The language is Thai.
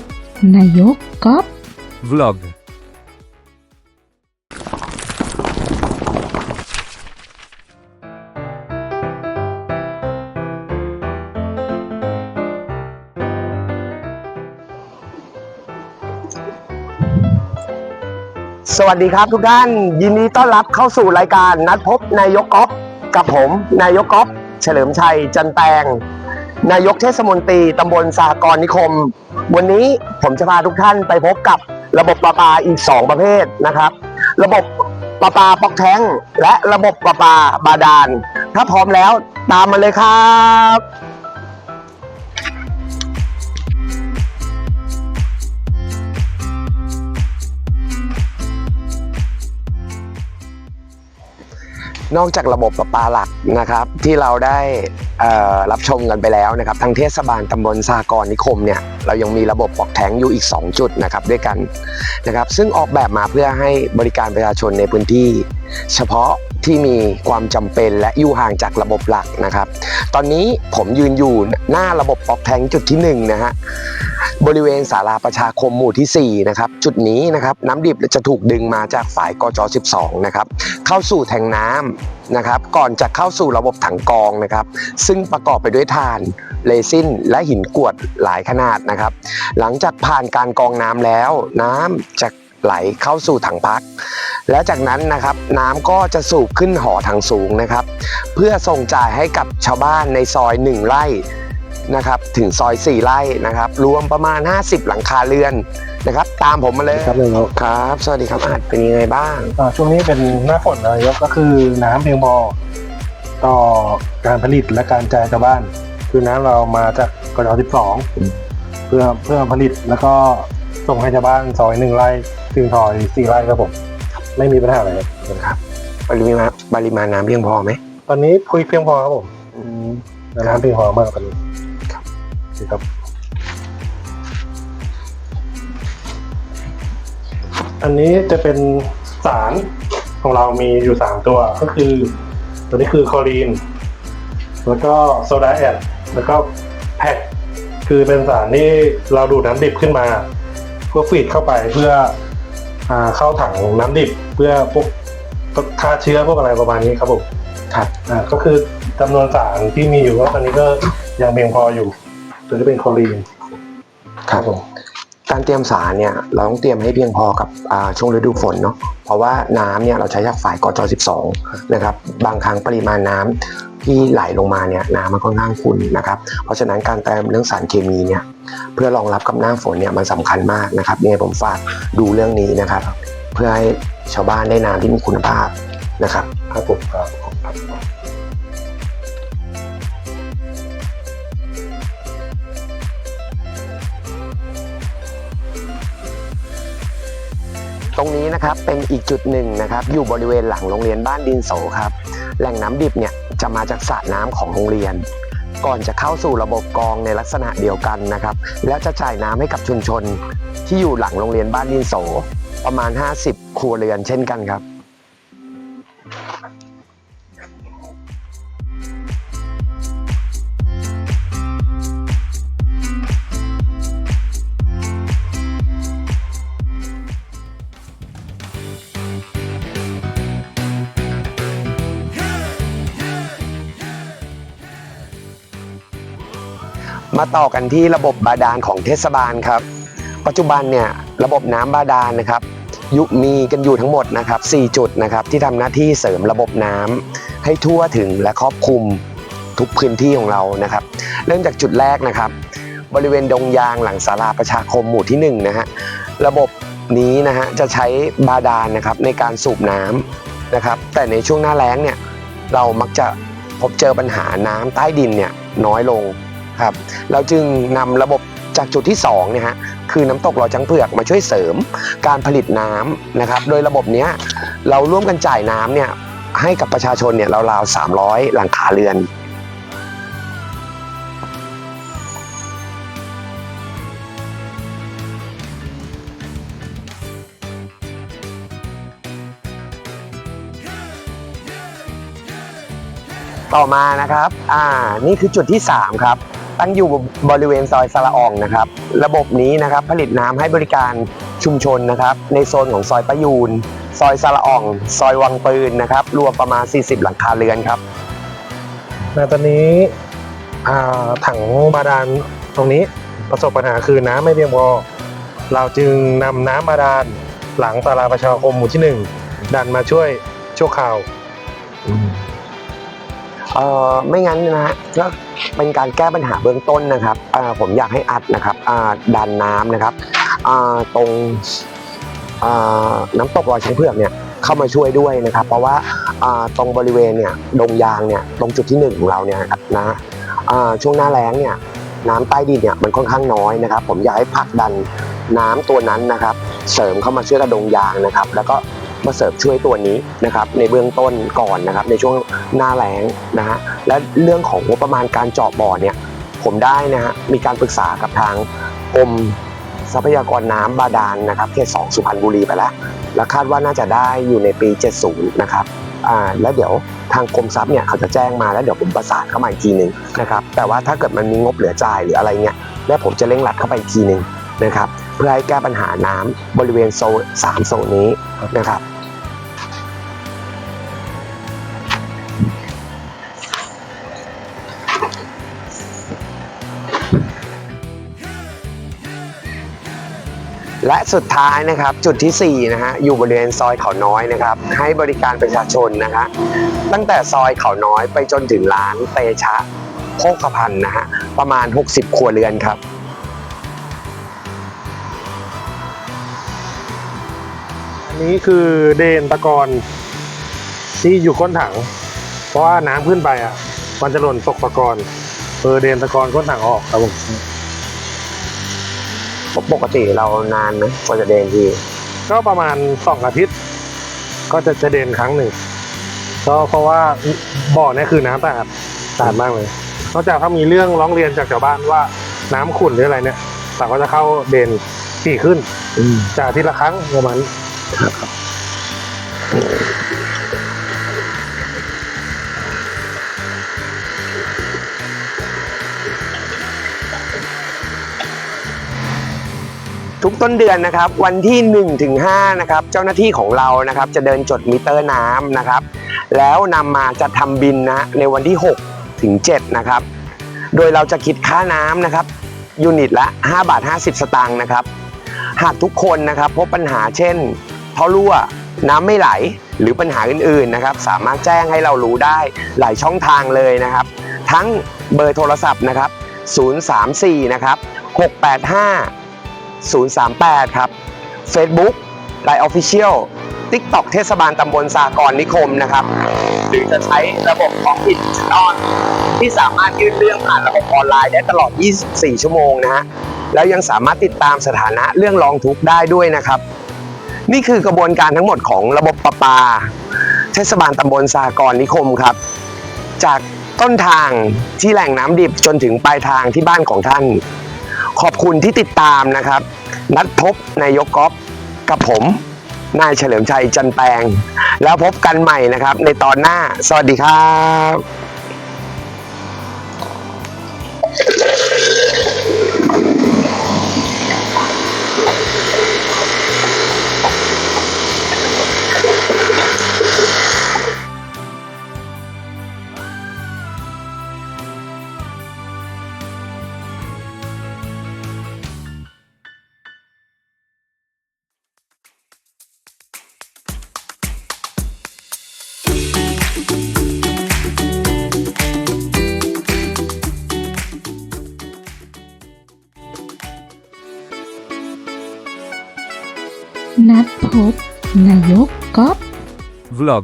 บ นายกก๊อฟ Vlog. สวัสดีครับทุกท่าน ยินดีต้อนรับเข้าสู่รายการนัดพบนายกก๊อฟกับผม นายกก๊อฟเฉลิมชัยจันแตง นายกเทศมนตรีตำบลสหกรณ์นิคม วันนี้ผมจะพาทุกท่านไปพบกับระบบประปาอีก 2 ประเภทนะครับ ระบบประปาปอกแท้งและระบบประปาบาดาล ถ้าพร้อมแล้วตามมาเลยครับนอกจากระบบประปาหลักนะครับที่เราได้รับชมกันไปแล้วนะครับทางเทศบาลตำบลสากรนิคมเนี่ยเรายังมีระบบปอกแทงอยู่อีก 2 จุดนะครับด้วยกันนะครับซึ่งออกแบบมาเพื่อให้บริการประชาชนในพื้นที่ เฉพาะ ที่มีความจำเป็นและอยู่ห่างจากระบบหลักนะครับ ตอนนี้ผมยืนอยู่หน้าระบบปอกแทงจุดที่หนึ่งนะฮะบริเวณศาลาประชาคมหมู่ที่4นะครับจุดนี้นะครับน้ำดิบจะถูกดึงมาจากฝ่ายกจ12นะครับเข้าสู่แทงน้ำนะครับก่อนจะเข้าสู่ระบบถังกองนะครับซึ่งประกอบไปด้วยถ่านเรซินและหินกรวดหลายขนาดนะครับ หลังจากผ่านการกองน้ำแล้วน้ำจะ ไหลเข้าสู่ถังพัก และจากนั้นนะครับน้ำก็จะสูบขึ้นหอถังสูงนะครับ เพื่อส่งจ่ายให้กับชาวบ้านในซอย 1 ไร่นะครับถึงซอย 4 ไร่นะครับ รวมประมาณ 50 หลังคาเรือนนะครับ ตามผมมาเลยครับนายกครับ สวัสดีครับอาจเป็นยังไงบ้างอ่าช่วงนี้เป็นหน้าฝนนายกก็คือน้ำเพียงพอต่อการผลิตและการจ่ายชาวบ้าน คือน้ำเรามาจากกร12เพื่อเพื่อผลิตแล้วก็ส่งให้ชาวบ้านซอยหนึ่งไร่ ถึงซอยสี่ไร่ครับผม ไม่มีปัญหาอะไรครับปริมาณปริมาณน้ำเพียงพอไหมตอนนี้คุยเพียงพอครับผมน้ำเพียงพอมากตอนนี้ครับครับ อันนี้จะเป็นสารของเรามีอยู่สามตัวก็คือ ตัวนี้คือคลอรีน แล้วก็โซดาแอดแล้วก็แพคคือเป็นสารที่เราดูดน้ำดิบขึ้นมา เพื่อฟีดเข้าไปเพื่ออ่า เข้าถังน้ำดิบเพื่อพวกฆ่าเชื้อพวกอะไรประมาณนี้ครับผมครับอ่าก็คือจำนวนสารที่มีอยู่ก็ตอนนี้ก็ยังเพียงพออยู่ตัวนี้เป็นคลอรีนครับผม การเตรียมสารเนี่ยเราต้องเตรียมให้เพียงพอกับช่วงฤดูฝนเนาะเพราะว่าน้ำเนี่ยเราใช้จากฝ่ายกจ12นะครับบางครั้งปริมาณน้ำที่ไหลลงมาเนี่ยน้ำมันค่อนข้างขุ่นนะครับ เพราะฉะนั้นการเตรียมเรื่องสารเคมีเนี่ยเพื่อรองรับกับหน้าฝนเนี่ยมันสำคัญมากนะครับยังไงผมฝากดูเรื่องนี้นะครับ เพื่อให้ชาวบ้านได้น้ำที่มีคุณภาพนะครับครับผมครับ รับตรงนี้นะครับเป็นอีกจุดหนึ่งนะครับอยู่บริเวณหลังโรงเรียนบ้านดินโสครับแหล่งน้ำดิบเนี่ยจะมาจากสระน้ำของโรงเรียน ก่อนจะเข้าสู่ระบบกรองในลักษณะเดียวกันนะครับแล้วจะจ่ายน้ำให้กับชุมชน ที่อยู่หลังโรงเรียนบ้านดินโสประมาณ 50 ครัวเรือนเช่นกันครับ มาต่อกันที่ระบบบาดาลของเทศบาลครับ ปัจจุบันเนี่ยระบบน้ำบาดาลนะครับยุมีกันอยู่ทั้งหมดนะครับ 4 จุดนะครับที่ทำหน้าที่เสริมระบบน้ำให้ทั่วถึงและครอบคลุมทุกพื้นที่ของเรานะครับ เริ่มจากจุดแรกนะครับ บริเวณดงยางหลังศาลาประชาคมหมู่ที่1นะฮะระบบนี้นะฮะจะใช้บาดาลนะครับในการสูบน้ำนะครับ แต่ในช่วงหน้าแล้งเนี่ยเรามักจะพบเจอปัญหาน้ำใต้ดินเนี่ยน้อยลง ครับเราจึงนำระบบจากจุดที่2เนี่ยฮะคือน้ำตกลอยจังเผือกมาช่วยเสริมการผลิตน้ำนะครับ โดยระบบเนี้ยเราร่วมกันจ่ายน้ำเนี่ยให้กับประชาชนเนี่ยราวๆ300 หลังคาเรือนต่อมานะครับ อ่า นี่คือจุดที่ 3 ครับ ตั้งอยู่บริเวณซอยสระอ่องนะครับ ระบบนี้นะครับผลิตน้ำให้บริการชุมชนนะครับ ในโซนของซอยประยูน ซอยสระอ่อง ซอยวังปืนนะครับ รวมประมาณ 40 หลังคาเรือนครับในตอนนี้ถังบาดาลตรงนี้ประสบปัญหาคือน้ำไม่เพียงพอ เราจึงนำน้ำบาดาลหลังตลาดประชาคมหมู่ที่หนึ่งดันมาช่วยชั่วคราว เอ่อไม่งั้นนะฮะก็เป็นการแก้ปัญหาเบื้องต้นนะครับอ่าผมอยากให้อัดนะครับอ่าดันน้ำนะครับอ่าตรงอ่าน้ำตกรอยช้างเผือกเนี่ยเข้ามาช่วยด้วยนะครับ เพราะว่าอ่าตรงบริเวณเนี่ยดงยางเนี่ยตรงจุดที่หนึ่งของเราเนี่ยนะครับนะอ่าช่วงหน้าแล้งเนี่ยน้ำใต้ดินเนี่ยมันค่อนข้างน้อยนะครับ ผมอยากให้ผลักดันน้ำตัวนั้นนะครับ เสริมเข้ามาช่วยกระดงยางนะครับ แล้วก็ มาเสริมช่วยตัวนี้นะครับในเบื้องต้นก่อนนะครับในช่วงหน้าแล้งนะฮะและเรื่องของงบประมาณการเจาะบ่อเนี่ยผมได้นะฮะมีการปรึกษากับทางกรมทรัพยากรน้ำบาดาลนะครับเขตสองสุพรรณบุรีไปแล้ว และคาดว่าน่าจะได้อยู่ในปี 70 นะครับอ่าแล้วเดี๋ยวทางกรมทรัพย์เนี่ยเขาจะแจ้งมาแล้วเดี๋ยวผมประสานเข้ามาอีกทีหนึ่งนะครับแต่ว่าถ้าเกิดมันมีงบเหลือจ่ายหรืออะไรเงี้ยแล้วผมจะเร่งรัดเข้าไปอีกทีหนึ่งนะครับเพื่อให้แก้ปัญหาน้ำบริเวณโซนสามโซนนี้นะครับ และสุดท้ายนะครับจุดที่ 4 นะฮะอยู่บริเวณซอยเขาน้อยนะครับ ให้บริการประชาชนนะฮะตั้งแต่ซอยเขาน้อยไปจนถึงร้านเตชะโภคภัณฑ์นะฮะประมาณ 60 ครัวเรือนครับอันนี้คือเดนตะกอนที่อยู่ก้นถัง เพราะว่าน้ำขึ้นไปอะ มันจะหล่นตกตะกอนเออเดนตะกอนก้นถังออกครับผม ปกติเรานานไหมกว่าจะเดินทีก็ประมาณสองอาทิตย์ ก็จะจะเดนครั้งหนึ่งก็เพราะว่าบ่อเนี่ยคือน้ำสะอาดสะอาดมากเลยนอกจากถ้ามีเรื่องร้องเรียนจากชาวบ้านว่าน้ำขุ่นหรืออะไรเนี่ยเราก็จะเข้าเดนถี่ขึ้นอืมจากอาทิตย์ละครั้งประมาณ ทุกต้นเดือนนะครับ วันที่1ถึง5นะครับเจ้าหน้าที่ของเรานะครับจะเดินจดมิเตอร์น้ำนะครับ แล้วนำมาจัดทำบินนะในวันที่ 6 ถึง 7 นะครับ โดยเราจะคิดค่าน้ำนะครับยูนิตละ 5 บาท 50 สตางค์นะครับ หากทุกคนนะครับพบปัญหาเช่นท่อรั่วน้ำไม่ไหลหรือปัญหาอื่นๆนะครับ สามารถแจ้งให้เรารู้ได้หลายช่องทางเลยนะครับ ทั้งเบอร์โทรศัพท์นะครับ 034 นะครับ 685 038 ครับ Facebook Line Official TikTok เทศบาลตำบลสากรณ์นิคมนะครับ หรือจะใช้ระบบของอินดิจิตอลที่สามารถยื่นเรื่องผ่านระบบออนไลน์ได้ตลอด 24 ชั่วโมงนะฮะ แล้วยังสามารถติดตามสถานะเรื่องร้องทุกข์ได้ด้วยนะครับ นี่คือกระบวนการทั้งหมดของระบบประปา เทศบาลตำบลสากรณ์นิคมครับ จากต้นทางที่แหล่งน้ำดิบจนถึงปลายทางที่บ้านของท่าน ขอบคุณที่ติดตามนะครับ นัดพบนายกก๊อฟกับผม นายเฉลิมชัยจันแปง แล้วพบกันใหม่นะครับ ในตอนหน้า สวัสดีครับ นั